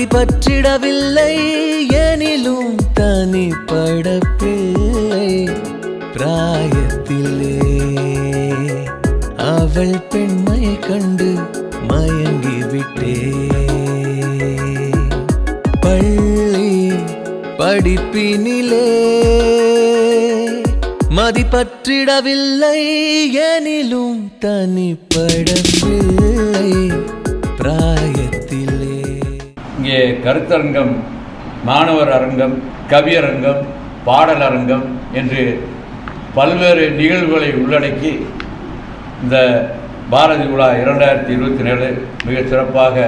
மதிப்பற்றிடவில்லை எனிலும் தனிப்பட பிள்ளை பிராயத்திலே அவள் பெண்மை கண்டு மயங்கி விட்டே பள்ளி படிப்பினிலே மதிப்பற்றிடவில்லை எனிலும் தனிப்பட பிராயத்திலே இங்கே கருத்தரங்கம் மாணவர் அரங்கம் கவியரங்கம் பாடல் அரங்கம் என்று பல்வேறு நிகழ்வுகளை உள்ளடக்கி இந்த பாரதி விழா இரண்டாயிரத்தி இருபத்தி நேழு மிக சிறப்பாக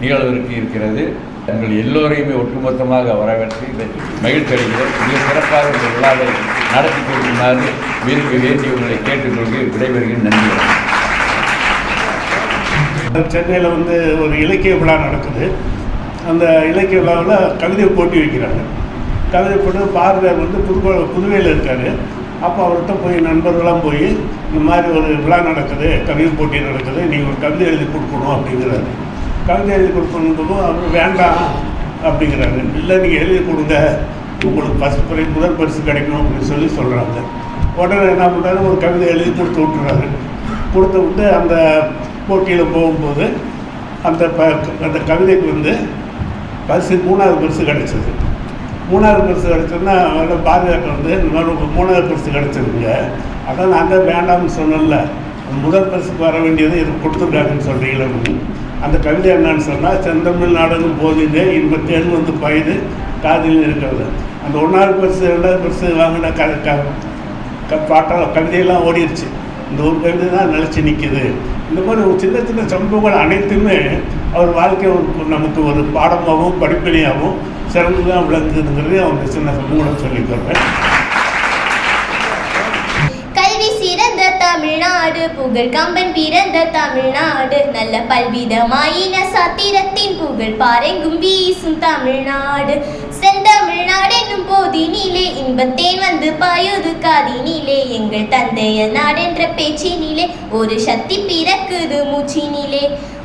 நிகழ்விற்கு இருக்கிறது. எங்கள் எல்லோரையுமே ஒட்டுமொத்தமாக வரவேற்று இதை மகிழ்ச்சி அடைகிறோம். மிக சிறப்பாக இந்த விழாவை நடத்தி கொடுக்குமாறு விரும்பி வேண்டி உங்களை கேட்டுக்கொள்கை விடைபெறுகிறேன். நன்றி. சென்னையில் வந்து ஒரு இலக்கிய விழா நடக்குது. அந்த இலக்கிய விழாவில் கவிதை போட்டி வைக்கிறாங்க. கவிதை போட்டு பாரதியார் வந்து புது புதுவையில் இருக்கார். அப்போ அவர்கிட்ட போய் நண்பர்களாம் போய் இந்த மாதிரி ஒரு விழா நடக்குது கவிதை போட்டி நடக்குது நீங்கள் ஒரு கவிதை எழுதி கொடுக்கணும் அப்படிங்கிறாரு. கவிதை எழுதி கொடுக்கணும்போதும் அவர் வேண்டாம் அப்படிங்கிறாரு. இல்லை நீங்கள் எழுதி கொடுங்க. உங்களுக்கு ஃபஸ்ட் பிரைஸ் முதல் பரிசு கிடைக்கும் அப்படின்னு சொல்லி சொல்கிறாங்க உடனே என்ன பண்ணுறாரு ஒரு கவிதை எழுதி கொடுத்து விட்டுறாரு. கொடுத்து விட்டு அந்த போட்டியில் போகும்போது அந்த ப அந்த கவிதைக்கு வந்து பரிசு மூணாவது பரிசு கிடச்சிது. மூணாவது பரிசு கிடச்சதுன்னா அந்த பாதுகாப்பு வந்து இந்த மாதிரி மூணாவது பரிசு கிடச்சிருக்குங்க. அதான் நாங்கள் வேண்டாம்னு சொன்னேன்ல. முதல் பரிசுக்கு வர வேண்டியது இது கொடுத்துருக்காங்கன்னு சொல்கிறீங்களே அந்த கவிதை என்னன்னு சொன்னால் செந்தமிழ் நாடகம் போதிலே இன்பத்தேன் வந்து பயது காதில் இருக்கிறது. அந்த ஒன்றாவது பரிசு ரெண்டாவது பரிசு வாங்கின க க க கவிதையெல்லாம் ஓடிடுச்சு இந்த ஒரு கவிதை தான் நிலச்சி நிற்கிது இந்த மாதிரி ஒரு சின்ன சின்ன சம்பவங்கள் அனைத்துமே அவர் வாழ்க்கை ஒரு நமக்கு ஒரு பாடமாகவும் படிப்பினையாகவும் சிறந்துதான் விளங்குதுங்கிறதே அவங்க சின்ன மூலம் சொல்லிக்கிறேன் கல்வி தமிழ்நாடு புகழ் கம்பன் பிறந்த தமிழ்நாடு நல்ல பல்விதமாயின சத்திரத்தின் புகழ் பாரெங்கும் வீசும் தமிழ்நாடு. செந்தமிழ்நாடு என்னும் போதினிலே இன்பத்தேன் வந்து பாயுது காதினிலே. எங்கள் தந்தைய நாடென்ற பேச்சினிலே ஒரு சக்தி பிறக்குது மூச்சினிலே.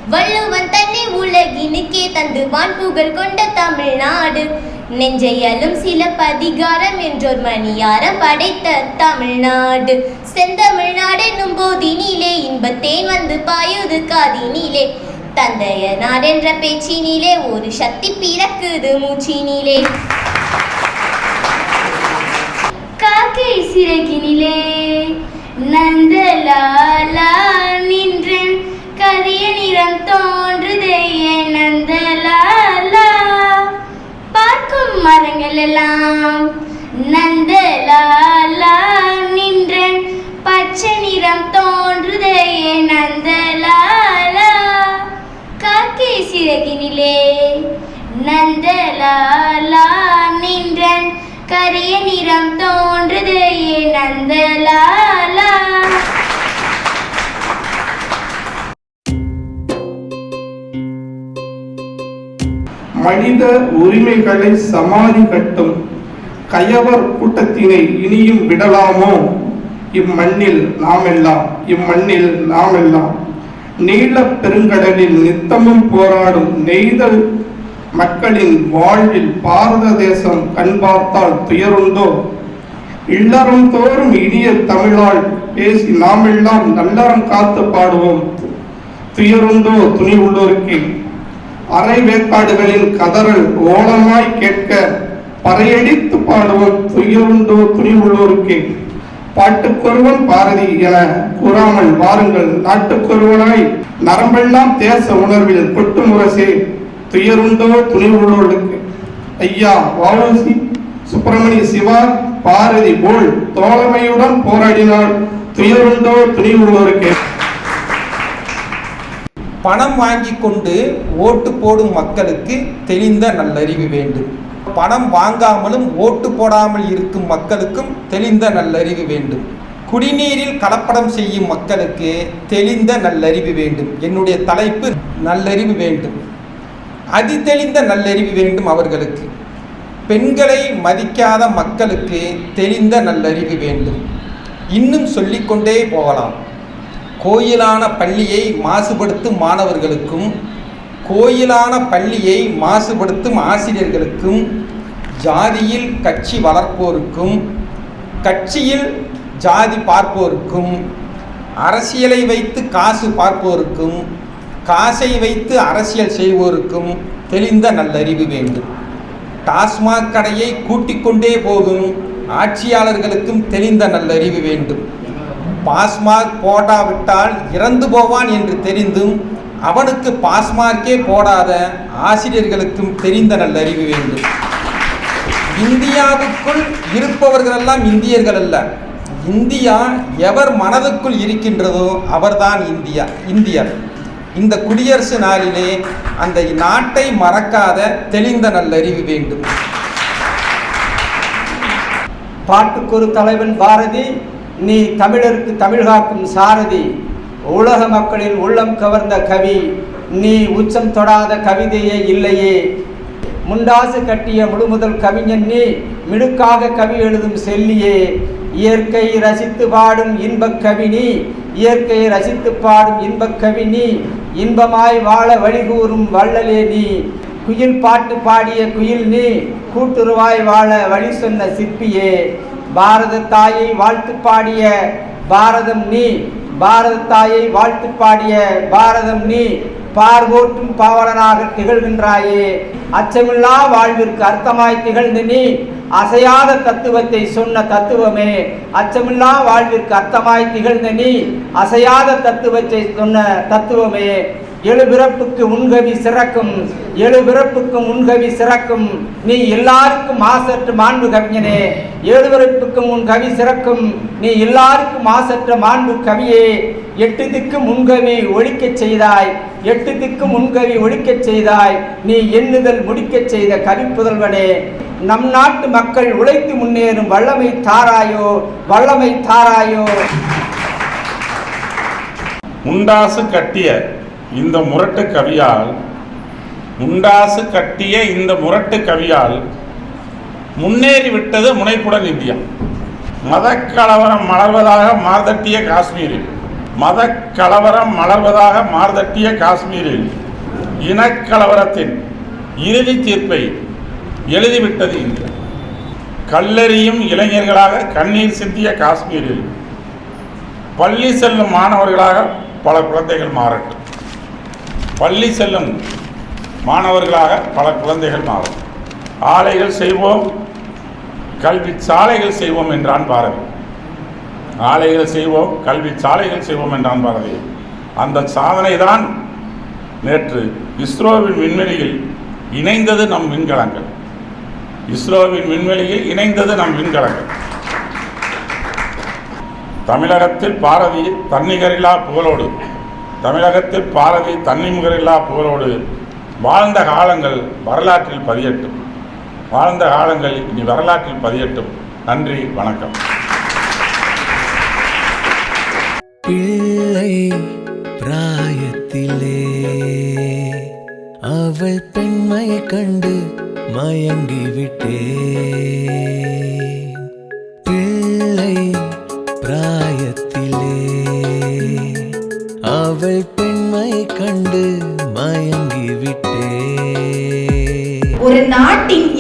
வள்ளுவன் தன்னை உலகினுக்கே தந்து வான் புகழ் கொண்ட தமிழ்நாடு. நெஞ்சையலும் சில பதிகாரம் என்றோர் மணியாரம் படைத்த தமிழ்நாடு. செந்தமிழ்நாடு என்னும் போதினிலே இன்பத்தேன் வந்து பாயுது காதினிலே. தந்தைய நாடென்ற பேச்சினிலே ஒரு சக்தி பிறக்குது மூச்சினிலே. காக்கை சிறகினிலே நந்தலாலா நின்றன் கரிய நிறம் தோன்றுதே ஏன் நந்தலாலா பார்க்கும் மரங்கள் எல்லாம் மனித உரிமைகளை சமாதி கட்டும் கயவர் கூட்டத்தினை இனியும் விடலாமோ? இம்மண்ணில் நாமெல்லாம் இம்மண்ணில் நாமெல்லாம் நீல பெருங்கடலில் நித்தமும் போராடும் நெய்தல் மக்களின் வாழ்வில் பாரத தேசம் கண் பார்த்தால் துயருண்டோ? இல்லறம் தோறும் இனிய தமிழால் பேசி நாமெல்லாம் நல்லறம் காத்து பாடுவோம். துயருண்டோ துணி உள்ளோருக்கு அரை வேக்காடுகளின் கதறல் ஓலமாய் கேட்க பறையடித்து பாடுவோம் துயருண்டோ துணிவுள்ளோருக்கே பாட்டுக்கொருவன் பாரதி என கூறாமல் வாருங்கள். நாட்டுக்கொருவனாய் நரம்பெல்லாம் தேச உணர்வில் கொட்டு முரசே துயருண்டோ துணிவுள்ளோருக்கு ஐயா வாவுசி சுப்பிரமணிய சிவா பாரதி போல் தோழமையுடன் போராடினால் துயருண்டோ துணிவுள்ளோருக்கே பணம் வாங்கி கொண்டு ஓட்டு போடும் மக்களுக்கு தெளிந்த நல்லறிவு வேண்டும். பணம் வாங்காமலும் ஓட்டு போடாமல் இருக்கும் மக்களுக்கும் தெளிந்த நல்லறிவு வேண்டும். குடிநீரில் கலப்படம் செய்யும் மக்களுக்கு தெளிந்த நல்லறிவு வேண்டும். என்னுடைய தலைப்பு நல்லறிவு வேண்டும். அதி தெளிந்த நல்லறிவு வேண்டும் அவர்களுக்கு. பெண்களை மதிக்காத மக்களுக்கு தெளிந்த நல்லறிவு வேண்டும். இன்னும் சொல்லிக்கொண்டே போகலாம். கோயிலான பள்ளியை மாசுபடுத்தும் மாணவர்களுக்கும் கோயிலான பள்ளியை மாசுபடுத்தும் ஆசிரியர்களுக்கும் ஜாதியில் கட்சி வளர்ப்போருக்கும் கட்சியில் ஜாதி பார்ப்போருக்கும் அரசியலை வைத்து காசு பார்ப்போருக்கும் காசை வைத்து அரசியல் செய்வோருக்கும் தெளிந்த நல்லறிவு வேண்டும். டாஸ்மாக் கடையை கூட்டிக் கொண்டே போகும் ஆட்சியாளர்களுக்கும் தெளிந்த நல்லறிவு வேண்டும். பாஸ்மார்க் போடாவிட்டால் இறந்து போவான் என்று தெரிந்தும் அவனுக்கு பாஸ்மார்க்கே போடாத ஆசிரியர்களுக்கும் தெரிந்த நல்லறிவு வேண்டும். இந்தியாவுக்குள் இருப்பவர்களெல்லாம் இந்தியர்கள் அல்ல. இந்தியா எவர் மனதுக்குள் இருக்கின்றதோ அவர்தான் இந்தியா இந்தியர். இந்த குடியரசு நாளிலே அந்த நாட்டை மறக்காத தெளிந்த நல்லறிவு வேண்டும். பாட்டுக்கொரு தலைவன் பாரதி நீ தமிழருக்கு தமிழ் காக்கும் சாரதி உலக மக்களின் உள்ளம் கவர்ந்த கவி நீ உச்சம் தொடாத கவிதையே இல்லையே. முண்டாசு கட்டிய முழுமுதல் கவிஞன் நீ மிடுக்காக கவி எழுதும் செல்லியே. இயற்கை ரசித்து பாடும் இன்பக் கவினி இயற்கை ரசித்து பாடும் இன்பக் கவினி இன்பமாய் வாழ வழிகூறும் வள்ளலே நீ. குயில் பாட்டு பாடிய குயில் நீ கூட்டுருவாய் வாழ வழி சொன்ன சிற்பியே. பாரத தாயை வாழ்த்து பாடிய பாரதம் நீ பாரத தாயை வாழ்த்து பாடிய பாரதம் நீ பார்வோட்டும் பாவலனாக திகழ்கின்றாயே. அச்சமில்லா வாழ்விற்கு அர்த்தமாய் திகழ்ந்து நீ அசையாத தத்துவத்தை சொன்ன தத்துவமே. அச்சமில்லா வாழ்விற்கு அர்த்தமாய் திகழ்ந்த நீ அசையாத தத்துவத்தை சொன்ன தத்துவமே. எழுபிறப்புக்கு உன்கவி சிறக்கும் எழுபிறப்புக்கும் உன்கவி சிறக்கும். நீ எல்லாருக்கும் மாசற்ற மாண்பு கவிஞனே. எழுபிறப்புக்கும் உன் கவி சிறக்கும் நீ எல்லாருக்கும் மாசற்ற மாண்பு கவியே. எட்டு திக்கு முன்கவி ஒழிக்கச் செய்தாய் எட்டு திக்கு முன்கவி ஒழிக்கச் செய்தாய். நீ எண்ணுதல் முடிக்கச் செய்த கவிப்புதல்வனே நம் நாட்டு மக்கள் உழைத்து முன்னேறும் வல்லமை தாராயோ வல்லமை தாராயோ. முண்டாசு கட்டிய இந்த முரட்டு கவியால் முண்டாசு கட்டிய இந்த முரட்டு கவியால் முன்னேறிவிட்டது முனைப்புடன் இந்தியா. மதக்கலவரம் மலர்வதாக மார்தட்டிய காஷ்மீரில் மதக்கலவரம் மலர்வதாக மார்தட்டிய காஷ்மீரில் இனக்கலவரத்தின் இறுதி தீர்ப்பை எழுதிவிட்டது இந்தியா கல்லெறியும் இளைஞர்களாக கண்ணீர் சிந்திய காஷ்மீரில் பள்ளி செல்லும் மாணவர்களாக பல குழந்தைகள் மாறட்டும். பள்ளி செல்லும் மாணவர்களாக பல குழந்தைகள் மாறும். ஆலைகள் செய்வோம் கல்வி சாலைகள் செய்வோம் என்றான் பாரதி. ஆலைகள் செய்வோம் கல்வி சாலைகள் செய்வோம் என்றான் பாரதி. அந்த சாதனை தான் நேற்று இஸ்ரோவின் விண்வெளியில் இணைந்தது நம் விண்கலங்கள். இஸ்ரோவின் விண்வெளியில் இணைந்தது நம் விண்கலங்கள். தமிழகத்தில் பாரதி தன்னிகரில்லா புகழோடு தமிழகத்தில் பாரதி தன்னிமுகரில்லா புகழோடு வாழ்ந்த காலங்கள் வரலாற்றில் பதியட்டும். வாழ்ந்த காலங்கள் இனி வரலாற்றில் பதியட்டும். நன்றி வணக்கம். பெண்மை கண்டு மயங்கி விட்டே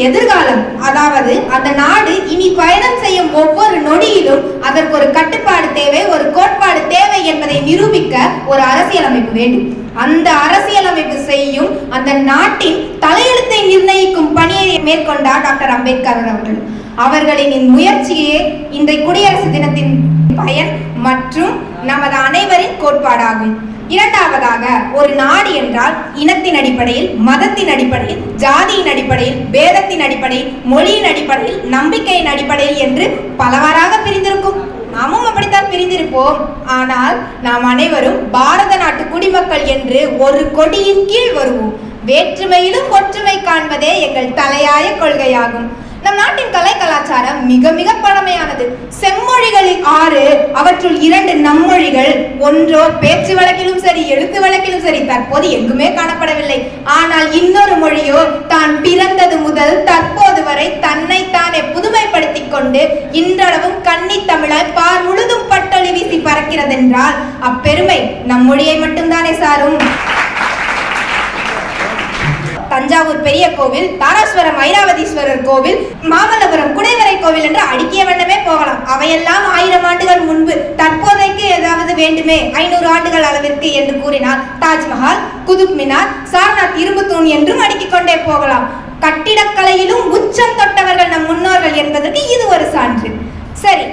எதிர்காலம். அதாவது அந்த நாடு இனி பயணம் செய்யும் ஒவ்வொரு நொடியிலும் அதற்கு ஒரு கட்டுப்பாடு தேவை ஒரு கோட்பாடு தேவை என்பதை நிரூபிக்க ஒரு அரசியலமைப்பு வேண்டும். அந்த அரசியலமைப்பு செய்யும் அந்த நாட்டின் தலையெழுத்தை நிர்ணயிக்கும் பணியை மேற்கொண்டார் டாக்டர் அம்பேத்கர் அவர்கள். அவர்களின் முயற்சியே இந்த குடியரசு தினத்தின் பயன் மற்றும் நமது அனைவரின் கோட்பாடாகும். இரண்டாவதாக ஒரு நாடு என்றால் இனத்தின் அடிப்படையில் மதத்தின் அடிப்படையில் ஜாதியின் அடிப்படையில் வேதத்தின் அடிப்படையில் மொழியின் அடிப்படையில் நம்பிக்கையின் அடிப்படையில் என்று பலவாறாக பிரிந்திருக்கும். நாமும் அப்படித்தான் பிரிந்திருப்போம். ஆனால் நாம் அனைவரும் பாரத நாட்டு குடிமக்கள் என்று ஒரு கொடியின் கீழ் வருவோம். வேற்றுமையிலும் ஒற்றுமை காண்பதே எங்கள் தலையாய கொள்கையாகும். நம் நாட்டின் கலை கலாச்சாரம் மிக மிக பழமையானது. செம்மொழிகளில் ஆறு அவற்றுள் இரண்டு நம்மொழிகள். ஒன்றோ பேச்சு வழக்கிலும் சரி எழுத்து வழக்கிலும் சரி தற்போது எங்குமே காணப்படவில்லை. ஆனால் இன்னொரு மொழியோ தான் பிறந்தது முதல் தற்போது வரை தன்னைத்தானே புதுமைப்படுத்திக் கொண்டு இன்றளவும் கன்னி தமிழாய் பார் முழுதும் பட்டொளி வீசி பறக்கிறதென்றால் அப்பெருமை நம் மொழியை மட்டும்தானே சாரும். தஞ்சாவூர் பெரிய கோவில் தாராஸ்வரம் ஐராவதீஸ்வரர் கோவில் மாமல்லபுரம் குடைவரை கோவில் என்று அடுக்கிய வண்ணமே போகலாம். அவையெல்லாம் ஆயிரம் ஆண்டுகள் முன்பு. தற்போதைக்கு ஏதாவது வேண்டுமே? ஐநூறு ஆண்டுகள் அளவிற்கு என்று கூறினால் தாஜ்மஹால் குதுப் மினார் சாரநாத் இரும்பு தூண் என்றும் அடுக்கிக் கொண்டே போகலாம். கட்டிடக்கலையிலும் உச்சம் தொட்டவர்கள் நம் முன்னோர்கள் என்பதற்கு இது ஒரு சான்று சரி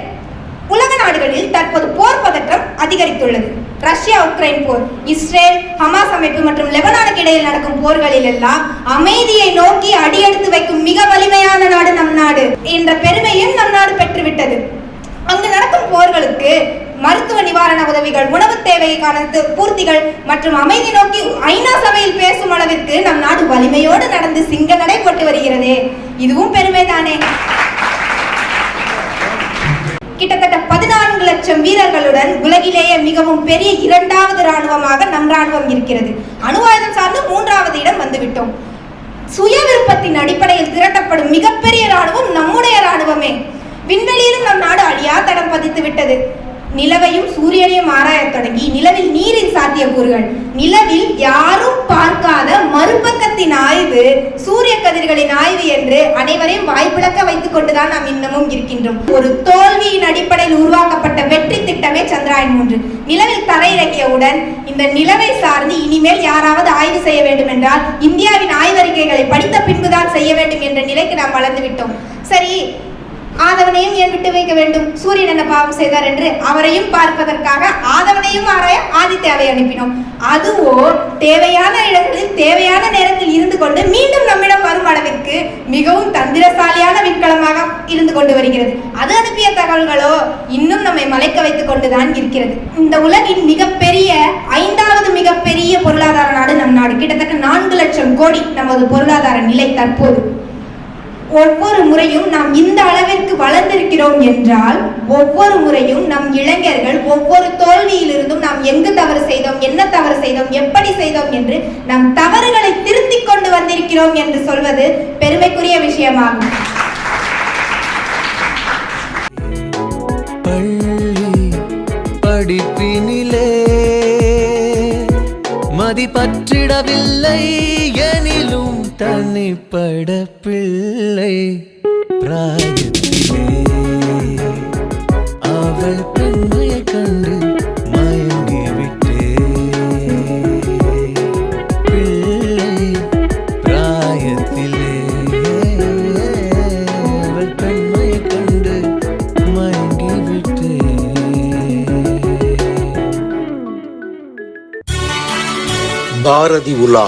உலக நாடுகளில் தற்போது போர் பதற்றம் அதிகரித்துள்ளது. ரஷ்யா உக்ரைன் போர் இஸ்ரேல் ஹமாஸ் அமைப்பு மற்றும் லெபனானுக்கு இடையில் நடக்கும் போர்களில் எல்லாம் அமைதியை நோக்கி அடியெடுத்து வைக்கும் மிக வலிமையான நாடு நம் நாடு என்ற பெருமையும் நம் நாடு பெற்றுவிட்டது. அங்கு நடக்கும் போர்களுக்கு மருத்துவ நிவாரண உதவிகள் உணவு தேவைக்கான பூர்த்திகள் மற்றும் அமைதி நோக்கி ஐநா சபையில் பேசும் அளவிற்கு நம் நாடு வலிமையோடு நடந்து சிங்க நடை போட்டு வருகிறது. இதுவும் பெருமைதானே கிட்டத்தட்ட பதினான்கு லட்சம் வீரர்களுடன் உலகிலேயே மிகவும் பெரிய இரண்டாவது ராணுவமாக நம் ராணுவம் இருக்கிறது. அணு ஆயுதம் சார்ந்து மூன்றாவது இடம் வந்துவிட்டோம். சுய விருப்பத்தின் அடிப்படையில் திரட்டப்படும் மிகப்பெரிய ராணுவம் நம்முடைய ராணுவமே விண்வெளியிலும் நம் நாடு அழியா தடம் பதித்து விட்டது. நிலவையும் சூரியனையும் ஆராயத் தொடங்கி நிலவில் நீரின் சாத்தியக்கூறுகள். நிலவில் யாரும் சூரிய ஆய்வு என்று அனைவரையும் வாய்ப்பிழக்க வைத்துக் கொண்டுதான் நாம் இன்னமும் இருக்கின்றோம். ஒரு தோல்வியின் அடிப்படையில் உருவாக்கப்பட்ட வெற்றி திட்டமே சந்திராயன் மூன்று. நிலவில் தரையிறக்கியவுடன் இந்த நிலவை சார்ந்து இனிமேல் யாராவது ஆய்வு செய்ய வேண்டும் என்றால் இந்தியாவின் ஆய்வறிக்கைகளை படித்த பின்புதான் செய்ய வேண்டும் என்ற நிலைக்கு நாம் வளர்ந்து விட்டோம். சரி ஆதவனையும் ஏன் விட்டு வைக்க வேண்டும்? சூரியன் என்ன பாவம் செய்தார் என்று அவரையும் பார்ப்பதற்காக ஆதவனையும் ஆராய ஆதித்யாவை அனுப்பினோம். அதுவோ தேவையான இடங்களில் தேவையான நேரத்தில் இருந்து கொண்டு மீண்டும் நம்மிடம் வரும் அளவிற்கு மிகவும் தந்திரசாலியான விண்கலமாக இருந்து கொண்டு வருகிறது. அது அனுப்பிய தகவல்களோ இன்னும் நம்மை மலைக்க வைத்துக் கொண்டுதான் இருக்கிறது. இந்த உலகின் மிகப்பெரிய ஐந்தாவது மிகப்பெரிய பொருளாதார நாடு நம் நாடு. கிட்டத்தட்ட நான்கு லட்சம் கோடி நமது பொருளாதார நிலை தற்போது. ஒவ்வொரு முறையும் நாம் இந்த அளவிற்கு வளர்ந்திருக்கிறோம் என்றால் ஒவ்வொரு முறையும் நம் இளைஞர்கள் ஒவ்வொரு தோல்வியிலிருந்தும் நாம் எங்கு தவறு செய்தோம் என்ன தவறு செய்தோம் எப்படி செய்தோம் என்று நம் தவறுகளை திருத்திக் கொண்டு வந்திருக்கிறோம் என்று சொல்வது பெருமைக்குரிய விஷயமாகும். பள்ளி படிப்பினிலே தனிப்பட பிள்ளை பிராயத்திலே. அவள் பெண்மையை கண்டு மயங்கி பிள்ளை பிராயத்திலே. அவள் பெண்மையை கண்டு பாரதி உலா.